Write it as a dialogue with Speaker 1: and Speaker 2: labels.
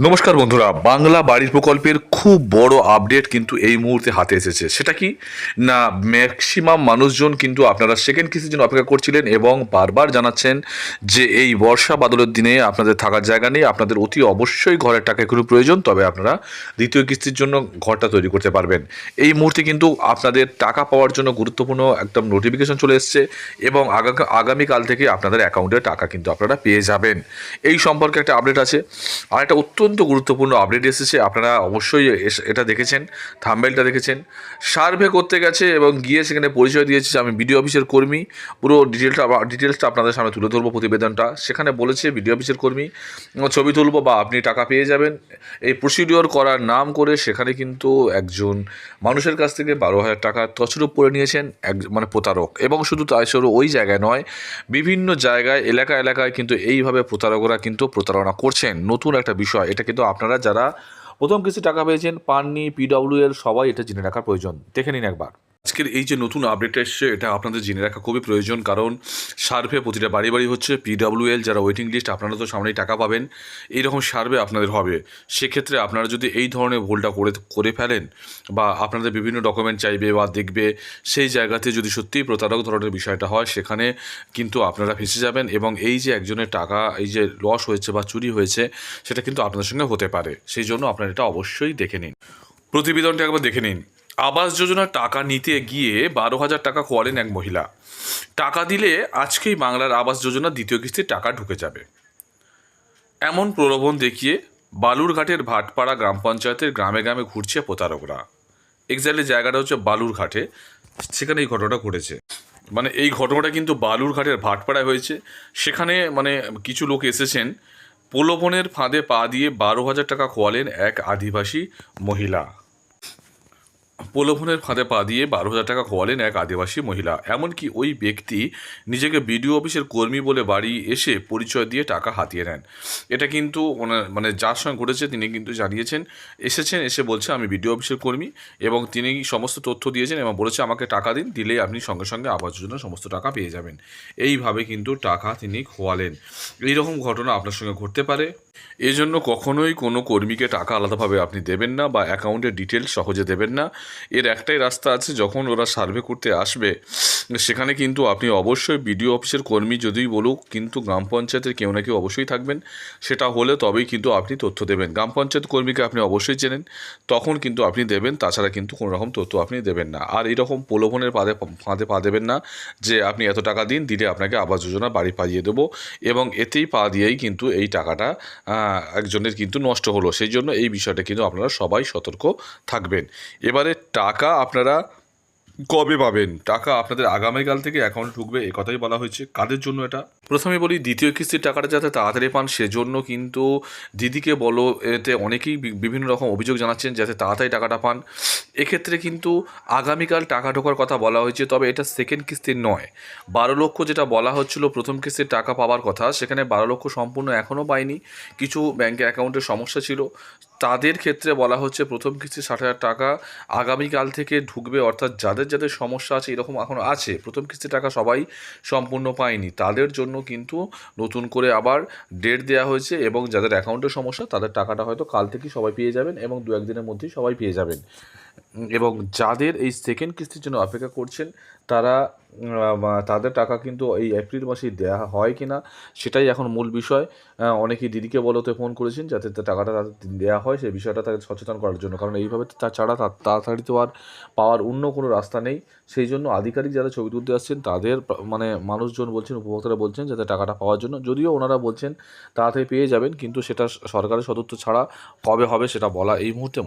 Speaker 1: নমস্কার বন্ধুরা, বাংলা বাড়ির প্রকল্পের খুব বড় আপডেট কিন্তু এই মুহূর্তে হাতে এসেছে। সেটা কি? না ম্যাক্সিমাম মানুষজন কিন্তু আপনারা সেকেন্ড কিস্তির জন্য অপেক্ষা করছিলেন এবং বারবার জানাচ্ছেন যে এই বর্ষা বাদলের দিনে আপনাদের থাকার জায়গা নেই, আপনাদের অতি অবশ্যই ঘরের টাকা একটু প্রয়োজন, তবে আপনারা দ্বিতীয় কিস্তির জন্য ঘরটা তৈরি করতে পারবেন। এই মুহূর্তে কিন্তু আপনাদের টাকা পাওয়ার জন্য গুরুত্বপূর্ণ একদম নোটিফিকেশন চলে এসছে এবং আগা- আগামীকাল থেকে আপনাদের অ্যাকাউন্টে টাকা কিন্তু আপনারা পেয়ে যাবেন। এই সম্পর্কে একটা আপডেট আছে। আর একটা অত্যন্ত গুরুত্বপূর্ণ আপডেট এসেছে। আপনারা অবশ্যই এটা দেখেছেন থাম্বেলটা দেখেছেন। সার্ভে করতে গেছে এবং গিয়ে সেখানে পরিচয় দিয়েছে যে আমি বিডিও অফিসের কর্মী। পুরো ডিটেলটা ডিটেলসটা আপনাদের সামনে তুলে ধরবো প্রতিবেদনটা। সেখানে বলেছে বিডিও অফিসের কর্মী ছবি তুলবো বা আপনি টাকা পেয়ে যাবেন। এই প্রসিডিওর করার নাম করে সেখানে কিন্তু একজন মানুষের কাছ থেকে বারো হাজার টাকা তছরূপ করে নিয়েছেন এক মানে প্রতারক। এবং শুধু তাই শুধু ওই জায়গায় নয়, বিভিন্ন জায়গায়, এলাকা এলাকায় কিন্তু এইভাবে প্রতারকরা কিন্তু প্রতারণা করছেন। নতুন একটা বিষয় এটা কিন্তু আপনারা যারা প্রথম কিছু টাকা পেয়েছেন, পাননি পিডব্লিউএল সবাই এটা জেনে রাখার প্রয়োজন। দেখে নিন একবার। আজকের এই যে নতুন আপডেটটা এসছে, এটা আপনাদের জেনে রাখা খুবই প্রয়োজন। কারণ সার্ভে প্রতিটা বাড়ি বাড়ি হচ্ছে পিডব্লিউএল যারা ওয়েটিং লিস্ট আপনারা তো সামনেই টাকা পাবেন। এইরকম সার্ভে আপনাদের হবে। সেক্ষেত্রে আপনারা যদি এই ধরনের ভুলটা করে করে ফেলেন বা আপনাদের বিভিন্ন ডকুমেন্ট চাইবে বা দেখবে, সেই জায়গাতে যদি সত্যিই প্রতারক ধরনের বিষয়টা হয়, সেখানে কিন্তু আপনারা ফেসে যাবেন এবং এই যে একজনের টাকা, এই যে লস হয়েছে বা চুরি হয়েছে, সেটা কিন্তু আপনাদের সঙ্গে হতে পারে। সেই জন্য আপনারা এটা অবশ্যই দেখে নিন। প্রতিবেদনটা একবার দেখে নিন। আবাস যোজনার টাকা নিতে গিয়ে বারো হাজার টাকা খোয়ালেন এক মহিলা। টাকা দিলে আজকেই বাংলার আবাস যোজনার দ্বিতীয় কিস্তির টাকা ঢুকে যাবে। এমন প্রলোভন দেখিয়ে বালুরঘাটের ভাটপাড়া গ্রাম পঞ্চায়েতের গ্রামে গ্রামে ঘুরছে প্রতারকরা। এক্স্যাক্টলি জায়গাটা হচ্ছে বালুরঘাটে। সেখানে এই ঘটনাটা ঘটেছে। মানে এই ঘটনাটা কিন্তু বালুরঘাটের ভাটপাড়ায় হয়েছে। সেখানে মানে কিছু লোক এসেছেন। প্রলোভনের ফাঁদে পা দিয়ে বারো হাজার টাকা খোয়ালেন এক আদিবাসী মহিলা। প্রলোভনের ফাঁদে পা দিয়ে বারো হাজার টাকা খোয়ালেন এক আদিবাসী মহিলা। এমনকি ওই ব্যক্তি নিজেকে বিডিও অফিসের কর্মী বলে বাড়ি এসে পরিচয় দিয়ে টাকা হাতিয়ে নেন। এটা কিন্তু ওনার মানে যার সঙ্গে ঘটেছে তিনি কিন্তু জানিয়েছেন। এসেছেন, এসে বলছে, আমি বিডিও অফিসের কর্মী এবং তিনি সমস্ত তথ্য দিয়েছেন এবং বলেছে, আমাকে টাকা দিন দিলে আপনি সঙ্গে সঙ্গে আবাস যোজনা সমস্ত টাকা পেয়ে যাবেন। এইভাবে কিন্তু টাকা তিনি খোয়ালেন। এইরকম ঘটনা আপনার সঙ্গে ঘটতে পারে। এই জন্য কখনোই কোনো কর্মীকে টাকা আলাদাভাবে আপনি দেবেন না বা অ্যাকাউন্টের ডিটেলস সহজে দেবেন না। এর একটাই রাস্তা আছে, যখন ওরা সার্ভে করতে আসবে, সেখানে কিন্তু আপনি অবশ্যই বিডিও অফিসের কর্মী যদিই বলুক, কিন্তু গ্রাম পঞ্চায়েতের কেউ না কেউ অবশ্যই থাকবেন। সেটা হলে তবেই কিন্তু আপনি তথ্য দেবেন। গ্রাম পঞ্চায়েত কর্মীকে আপনি অবশ্যই চেনেন, তখন কিন্তু আপনি দেবেন, তাছাড়া কিন্তু কোনো রকম তথ্য আপনি দেবেন না। আর এরকম প্রলোভনের পাদে, ফাঁদে পা দেবেন না যে আপনি এত টাকা দিন, দিলে আপনাকে আবাস যোজনা বাড়ি পাইয়ে দেবো এবং এতেই পা দিয়েই কিন্তু এই টাকাটা একজনের কিন্তু নষ্ট হলো। সেই জন্য এই বিষয়টা কিন্তু আপনারা সবাই সতর্ক থাকবেন। এবারে টাকা আপনারা কবে পাবেন? টাকা আপনাদের আগামীকাল থেকে অ্যাকাউন্টে ঢুকবে, এ কথাই বলা হয়েছে। কাদের জন্য এটা? প্রথমে বলি, দ্বিতীয় কিস্তির টাকাটা যাতে তাড়াতাড়ি পান, সেজন্য কিন্তু দিদিকে বলো, এতে অনেকেই বিভিন্ন রকম অভিযোগ জানাচ্ছেন যাতে তাড়াতাড়ি টাকাটা পান। এক্ষেত্রে কিন্তু আগামীকাল টাকা ঢোকার কথা বলা হয়েছে, তবে এটা সেকেন্ড কিস্তির নয়। বারো লক্ষ যেটা বলা হচ্ছিল প্রথম কিস্তির টাকা পাওয়ার কথা, সেখানে বারো লক্ষ সম্পূর্ণ এখনও পায়নি কিছু ব্যাংকে অ্যাকাউন্টের সমস্যা ছিল। তাদের ক্ষেত্রে বলা হচ্ছে প্রথম কিস্তি ষাট হাজার টাকা আগামীকাল থেকে ঢুকবে, অর্থাৎ যাদের যাদের সমস্যা আছে এরকম এখন আছে, প্রথম কিস্তির টাকা সবাই সম্পূর্ণ পায়নি। তাদের জন্য কিন্তু নতুন করে আবার ডেট দেওয়া হয়েছে এবং যাদের অ্যাকাউন্টের সমস্যা তাদের টাকাটা হয়তো কাল থেকেই সবাই পেয়ে যাবেন এবং দু একদিনের মধ্যেই সবাই পেয়ে যাবেন। এবং যাদের এই সেকেন্ড কিস্তির জন্য অপেক্ষা করছেন তারা তাদের টাকা কিন্তু এই এপ্রিল মাসেই দেওয়া হয় কি না সেটাই এখন মূল বিষয়। অনেকেই দিদিকে বলতে ফোন করেছেন যাতে টাকাটা তাদের দেওয়া হয়, সেই বিষয়টা তাকে সচেতন করার জন্য। কারণ এইভাবে তা তাছাড়া তাড়াতাড়ি তো আর পাওয়ার অন্য কোনো রাস্তা নেই। সেই জন্য আধিকারিক যারা ছবি তুলতে আসছেন, তাদের মানে মানুষজন বলছেন, উপভোক্তারা বলছেন যাতে টাকাটা পাওয়ার জন্য। যদিও ওনারা বলছেন তাড়াতাড়ি পেয়ে যাবেন, কিন্তু সেটা সরকারের সদত্ব ছাড়া কবে হবে সেটা বলা এই মুহূর্তে